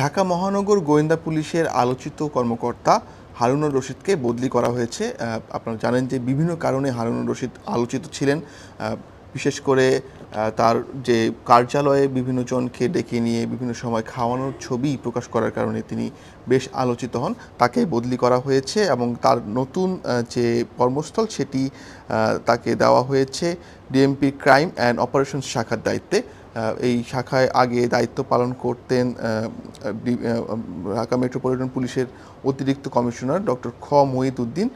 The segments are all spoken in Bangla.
ঢাকা মহানগর গোয়েন্দা পুলিশের আলোচিত কর্মকর্তা হারুনুর রশিদকে বদলি করা হয়েছে। আপনারা জানেন যে বিভিন্ন কারণে হারুনুর রশিদ আলোচিত ছিলেন। বিশেষ করে তার যে কার্যালয়ে বিভিন্ন জনকে ডেকে নিয়ে বিভিন্ন সময় খাওয়ানোর ছবি প্রকাশ করার কারণে তিনি বেশ আলোচিত হন। তাকে বদলি করা হয়েছে এবং তার নতুন যে কর্মস্থল সেটি তাকে দেওয়া হয়েছে ডিএমপি ক্রাইম অ্যান্ড অপারেশন শাখার দায়িত্বে। এই শাখায় আগে দায়িত্ব পালন করতেন ঢাকা মেট্রোপলিটন পুলিশের অতিরিক্ত কমিশনার ডক্টর খ মহিদুদ্দিন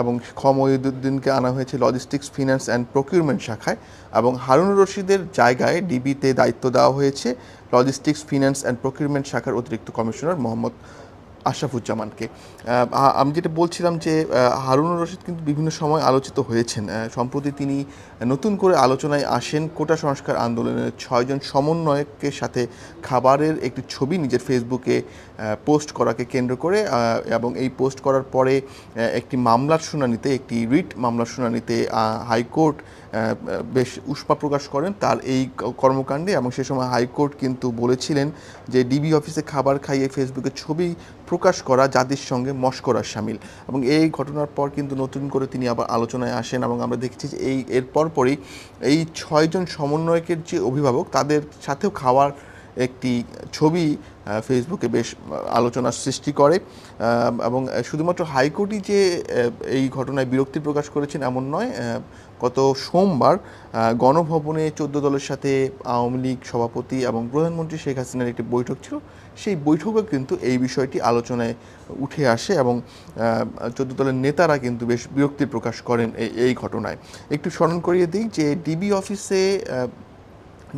এবং খ মহিদুদ্দিনকে আনা হয়েছে লজিস্টিক্স ফিন্যান্স অ্যান্ড প্রকিউরমেন্ট শাখায়, এবং হারুনুর রশিদের জায়গায় ডিবিতে দায়িত্ব দেওয়া হয়েছে লজিস্টিক্স ফিন্যান্স অ্যান্ড প্রকিউরমেন্ট শাখার অতিরিক্ত কমিশনার মোহাম্মদ আশরাফুজ্জামানকে। আমি যেটা বলছিলাম যে হারুনুর রশিদ কিন্তু বিভিন্ন সময় আলোচিত হয়েছেন। সম্প্রতি তিনি নতুন করে আলোচনায় আসেন কোটা সংস্কার আন্দোলনের ছয়জন সমন্বয়কের সাথে খাবারের একটি ছবি নিজের ফেসবুকে পোস্ট করাকে কেন্দ্র করে এবং এই পোস্ট করার পরে একটি মামলার শুনানিতে, একটি রিট মামলার শুনানিতে হাইকোর্ট বেশ উষ্মা প্রকাশ করেন তার এই কর্মকাণ্ডে এবং সে সময় হাইকোর্ট কিন্তু বলেছিলেন যে, ডিবি অফিসে খাবার খাইয়ে ফেসবুকে ছবি প্রকাশ করা জাতির সঙ্গে মস্করার সামিল। এবং এই ঘটনার পর কিন্তু নতুন করে তিনি আবার আলোচনায় আসেন এবং আমরা দেখছি যে এই এর পরপরই এই ছয়জন সমন্বয়কের যে অভিভাবক, তাদের সাথেও খাওয়ার একটি ছবি ফেসবুকে বেশ আলোচনার সৃষ্টি করে এবং শুধুমাত্র হাইকোর্টই যে এই ঘটনায় বিরক্তি প্রকাশ করেছেন এমন নয় গত সোমবার গণভবনে চোদ্দ দলের সাথে আওয়ামী লীগ সভাপতি এবং প্রধানমন্ত্রী শেখ হাসিনার একটি বৈঠক ছিল। সেই বৈঠকে কিন্তু এই বিষয়টি আলোচনায় উঠে আসে এবং চোদ্দ দলের নেতারা কিন্তু বেশ বিরক্তি প্রকাশ করেন এই ঘটনায়। একটু স্মরণ করিয়ে দিই যে ডিবি অফিসে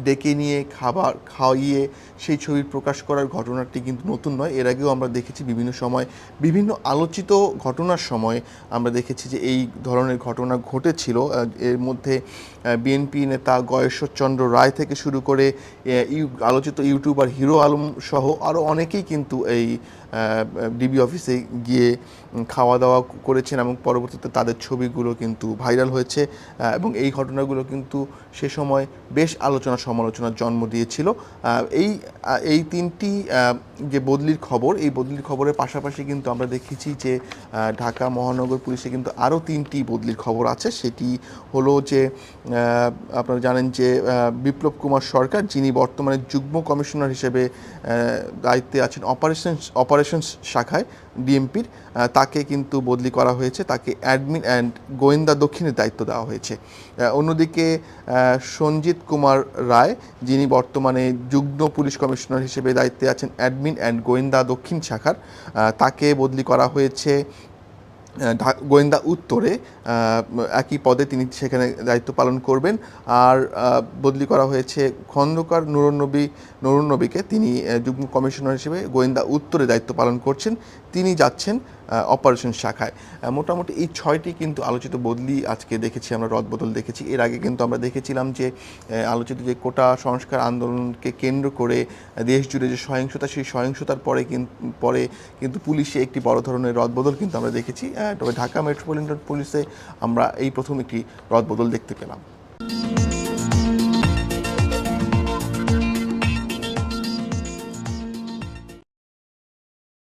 ডেকে নিয়ে খাবার খাইয়ে সেই ছবি প্রকাশ করার ঘটনাটি কিন্তু নতুন নয়। এর আগেও আমরা দেখেছি বিভিন্ন সময়, বিভিন্ন আলোচিত ঘটনার সময় আমরা দেখেছি যে এই ধরনের ঘটনা ঘটেছিল। এর মধ্যে বিএনপি নেতা গয়েশ্বরচন্দ্র রায় থেকে শুরু করে আলোচিত ইউটিউবার হিরো আলম সহ আরও অনেকেই কিন্তু এই ডিবি অফিসে গিয়ে খাওয়া দাওয়া করেছেন এবং পরবর্তীতে তাদের ছবিগুলো কিন্তু ভাইরাল হয়েছে। এবং এই ঘটনাগুলো কিন্তু সে সময় বেশ আলোচনা সমালোচনার জন্ম দিয়েছিল। এই এই তিনটি যে বদলির খবর, এই বদলির খবরের পাশাপাশি কিন্তু আমরা দেখেছি যে ঢাকা মহানগর পুলিশে কিন্তু আরও তিনটি বদলির খবর আছে। সেটি হলো যে আপনারা জানেন যে বিপ্লব কুমার সরকার, যিনি বর্তমানে যুগ্ম কমিশনার হিসেবে দায়িত্বে আছেন অপারেশনস অপারেশনস শাখায় ডিএমপির তাকে কিন্তু বদলি করা হয়েছে, তাকে অ্যাডমিন অ্যান্ড গোয়েন্দা দক্ষিণের দায়িত্ব দেওয়া হয়েছে। অন্যদিকে সঞ্জিত কুমার রায়, যিনি বর্তমানে যুগ্ম পুলিশ কমিশনার হিসেবে দায়িত্বে আছেন অ্যাডমিন অ্যান্ড গোয়েন্দা দক্ষিণ শাখার তাকে বদলি করা হয়েছে। গোয়েন্দা উত্তরে একই পদে তিনি সেখানে দায়িত্ব পালন করবেন। আর বদলি করা হয়েছে খন্দকার নুরনবী নুরুন্নবীকে। তিনি যুগ্ম কমিশনার হিসেবে গোয়েন্দা উত্তরে দায়িত্ব পালন করছেন। তিনি যাচ্ছেন অপারেশন শাখায়। মোটামুটি এই ছয়টি কিন্তু আলোচিত বদলি আজকে দেখেছি, আমরা রদবদল দেখেছি। এর আগে কিন্তু আমরা দেখেছিলাম যে আলোচিত যে কোটা সংস্কার আন্দোলনকে কেন্দ্র করে দেশ জুড়ে যে সহিংসতা, সেই সহিংসতার পরে পরে কিন্তু পুলিশে একটি বড় ধরনের রদবদল কিন্তু আমরা দেখেছি। তবে ঢাকা মেট্রোপলিটন পুলিশে আমরা এই প্রথম একটি রদবদল দেখতে পেলাম।